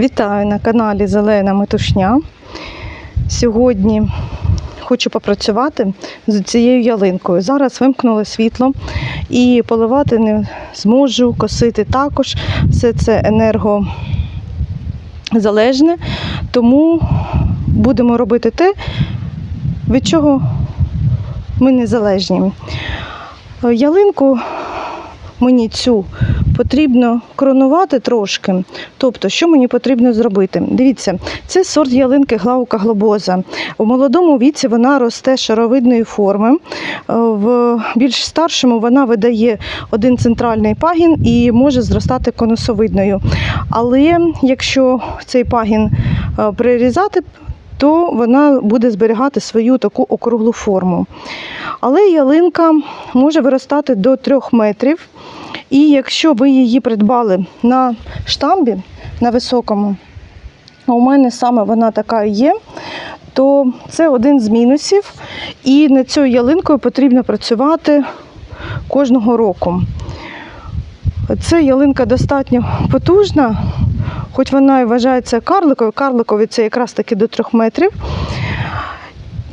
Вітаю на каналі Зелена Метушня. Сьогодні хочу попрацювати з цією ялинкою. Зараз вимкнули світло і поливати не зможу, косити також. Все це енергозалежне, тому будемо робити те, від чого ми незалежні. Е, Ялинку мені цю потрібно кронувати трошки. Тобто, що мені потрібно зробити? Дивіться, це сорт ялинки главка глобоза. У молодому віці вона росте шаровидної форми. Е, В більш старшому вона видає один центральний пагін і може зростати конусовидною. Але якщо цей пагін е, прирізати, то вона буде зберігати свою таку округлу форму. Але ялинка може виростати до 3 метрів. І якщо ви її придбали на штамбі, на високому, а у мене саме вона така є, то це один з мінусів. І над цією ялинкою потрібно працювати кожного року. Це ялинка достатньо потужна, хоч вона і вважається карликою. Карликові це якраз таки до 3 метрів.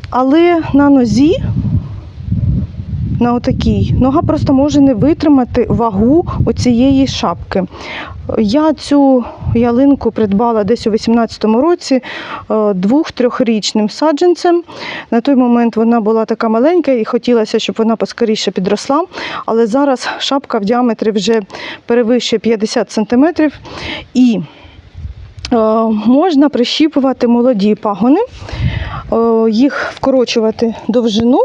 Але на нозі на отакій. Нога просто може не витримати вагу оцієї шапки. Я цю ялинку придбала десь у 18-му році е, двох-трьохрічним саджанцем. На той момент вона була така маленька і хотілося, щоб вона поскоріше підросла. Але зараз шапка в діаметрі вже перевищує 50 см. І е, можна прищіпувати молоді пагони, е, їх вкорочувати довжину.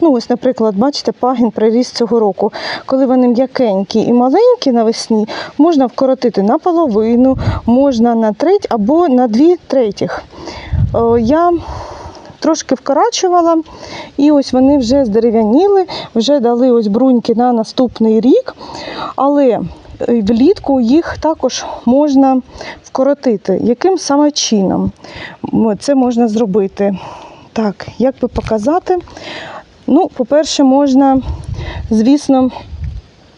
Ну, ось, наприклад, бачите, пагін приріс цього року. Коли вони м'якенькі і маленькі навесні, можна вкоротити на половину, можна на треть або на дві третіх. О, Я трошки вкорачувала, і ось вони вже здерев'яніли, вже дали ось бруньки на наступний рік. Але е, влітку їх також можна вкоротити. Яким саме чином це можна зробити? Так, як би показати? Ну, по-перше, можна, звісно,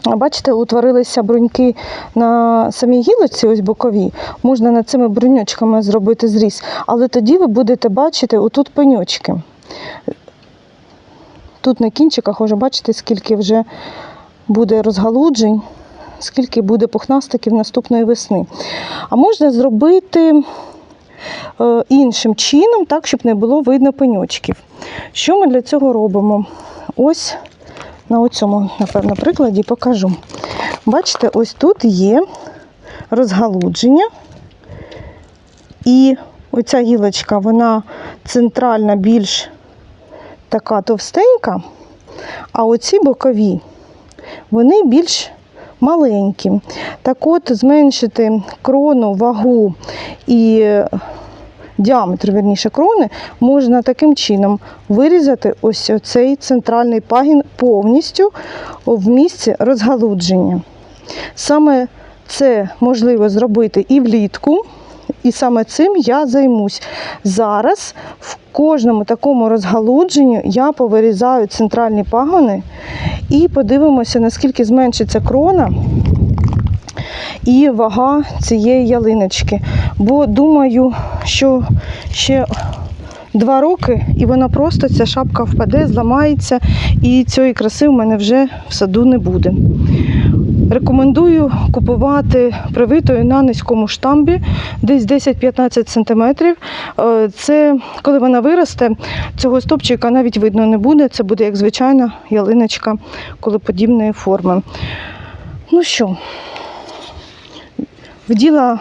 бачите, утворилися бруньки на самій гілочці, ось бокові. Можна над цими бруньочками зробити зріз. Але тоді ви будете бачити отут пеньочки. Тут на кінчиках вже бачите, скільки вже буде розгалуджень, скільки буде пухнастиків наступної весни. А можна зробити іншим чином, так, щоб не було видно пеньочків. Що ми для цього робимо? Ось на цьому, напевно, прикладі покажу. Бачите, ось тут є розгалудження. І оця гілочка, вона центральна, більш така товстенька, а оці бокові, вони більш маленькі. Так от, зменшити крону, вагу і діаметр, верніше, крони, можна таким чином вирізати ось цей центральний пагін повністю в місці розгалудження. Саме це можливо зробити і влітку, і саме цим я займусь. Зараз в кожному такому розгалудженню я повирізаю центральні пагони і подивимося, наскільки зменшиться крона і вага цієї ялиночки. Бо думаю, що ще два роки і вона просто ця шапка впаде, зламається, і цієї краси в мене вже в саду не буде. Рекомендую купувати привитою на низькому штамбі, десь 10-15 см. Е, Це коли вона виросте, цього стопчика навіть видно не буде. Це буде як звичайна ялиночка колоподібної форми. Ну що, вділа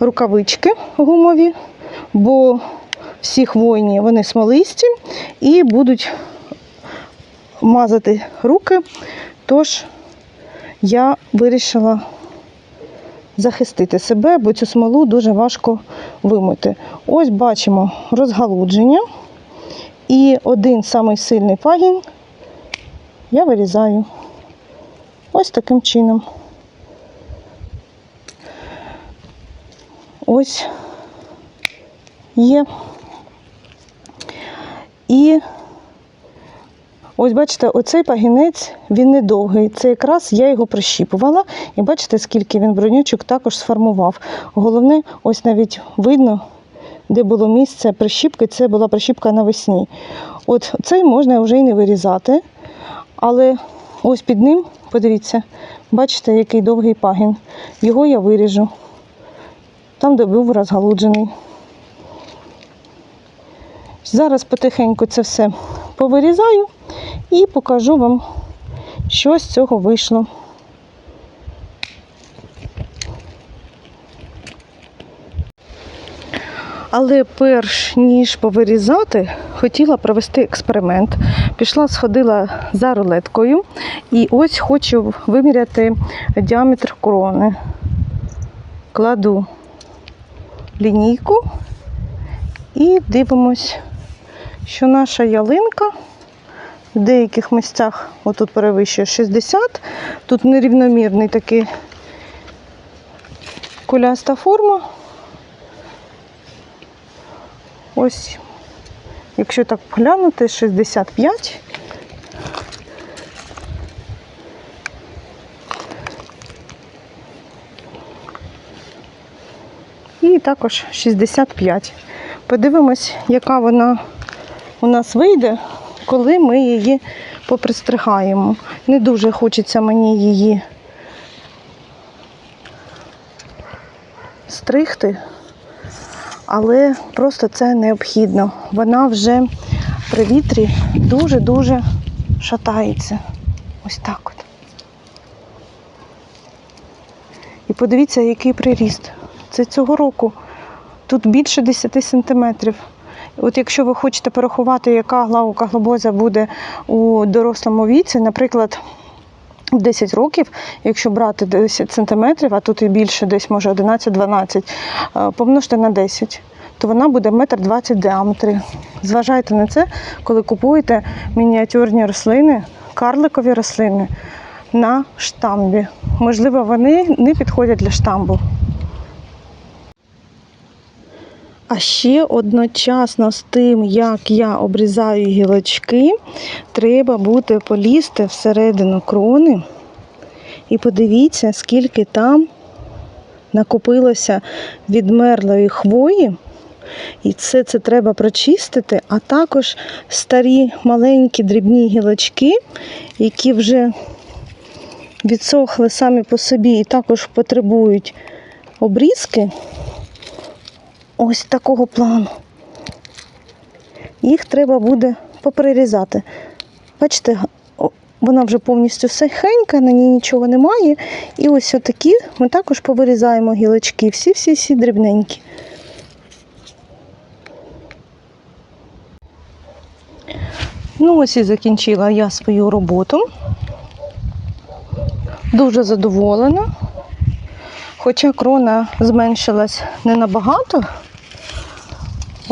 рукавички гумові, бо всі хвойні вони смолисті і будуть мазати руки. Тож я вирішила захистити себе, бо цю смолу дуже важко вимити. Ось бачимо розгалудження. І один самий сильний пагін я вирізаю ось таким чином. Ось є. І Ось бачите, оцей пагінець він не довгий. Це якраз я його прищіпувала. І бачите, скільки він бронючок також сформував. Головне, ось навіть видно, де було місце прищіпки, це була прищіпка навесні. От цей можна вже і не вирізати, але ось під ним, подивіться, бачите, який довгий пагін. Його я виріжу. Там, де був розгалуджений. Зараз потихеньку це все повирізаю і покажу вам, що з цього вийшло. Але перш ніж повирізати, хотіла провести експеримент. Пішла, сходила за рулеткою і ось хочу виміряти діаметр крони. Кладу лінійку і дивимось, що наша ялинка в деяких місцях отут перевищує 60, тут нерівномірний такий куляста форма. Ось, якщо так глянути, 65. І також 65. Подивимось, яка вона у нас вийде, коли ми її попристригаємо. Не дуже хочеться мені її стригти, але просто це необхідно. Вона вже при вітрі дуже-дуже шатається. Ось так от. І подивіться, який приріст. Це цього року. Тут більше 10 сантиметрів. От якщо ви хочете порахувати, яка главка глобоза буде у дорослому віці, наприклад, в 10 років, якщо брати 10 сантиметрів, а тут і більше, десь може 11-12, е, помножте на 10, то вона буде метр 20 в діаметрі. Зважайте на це, коли купуєте мініатюрні рослини, карликові рослини на штамбі. Можливо, вони не підходять для штамбу. А ще одночасно з тим, як я обрізаю гілочки, треба буде полізти всередину крони. І подивіться, скільки там накопилося відмерлої хвої. І це, це треба прочистити, а також старі маленькі дрібні гілочки, які вже відсохли самі по собі і також потребують обрізки ось такого плану. Їх треба буде поприрізати. Бачите, вона вже повністю сухенька, на ній нічого немає. І ось отакі ми також повирізаємо гілочки, всі-всі-всі дрібненькі. Ну, ось і закінчила я свою роботу. Дуже задоволена. Хоча крона зменшилась не набагато.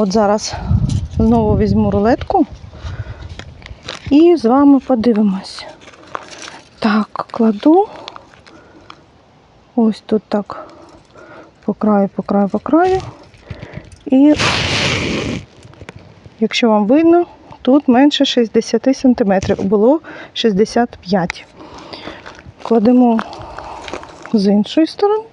От зараз знову візьму рулетку і з вами подивимось. Так, кладу. Ось тут так по краю, по краю, по краю. І якщо вам видно, тут менше 60 см, було 65. Кладемо з іншої сторони.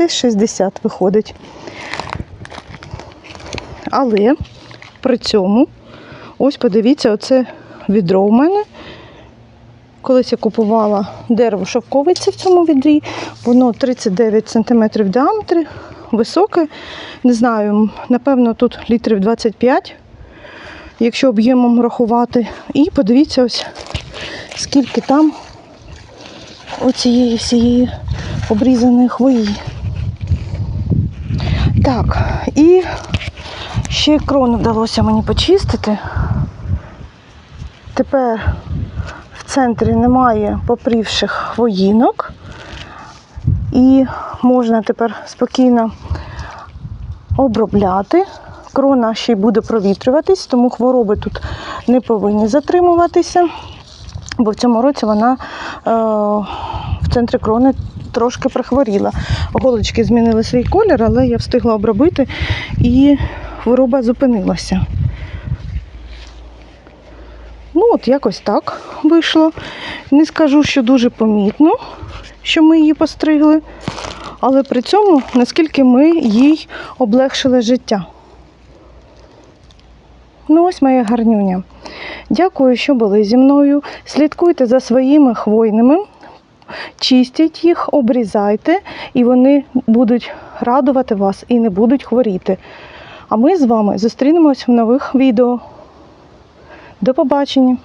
Десь 60 виходить. Але при цьому, ось подивіться, оце відро у мене. Колись я купувала дерево шовковиці в цьому відрі. Воно 39 см в діаметрі, високе. Не знаю, напевно, тут літрів 25, якщо об'ємом рахувати. І подивіться, ось скільки там оцієї всієї обрізаної хвої. Так, і ще крону вдалося мені почистити. Тепер в центрі немає попрівших хвоїнок. І можна тепер спокійно обробляти. Крона ще й буде провітрюватись, тому хвороби тут не повинні затримуватися, бо в цьому році вона е, в центрі крони трошки прихворіла. Голочки змінили свій колір, але я встигла обробити і хвороба зупинилася. Ну, от якось так вийшло. Не скажу, що дуже помітно, що ми її постригли, але при цьому наскільки ми їй облегшили життя. Ну, ось моя гарнюня. Дякую, що були зі мною. Слідкуйте за своїми хвойними, чистіть їх, обрізайте, і вони будуть радувати вас і не будуть хворіти. А ми з вами зустрінемось в нових відео. До побачення!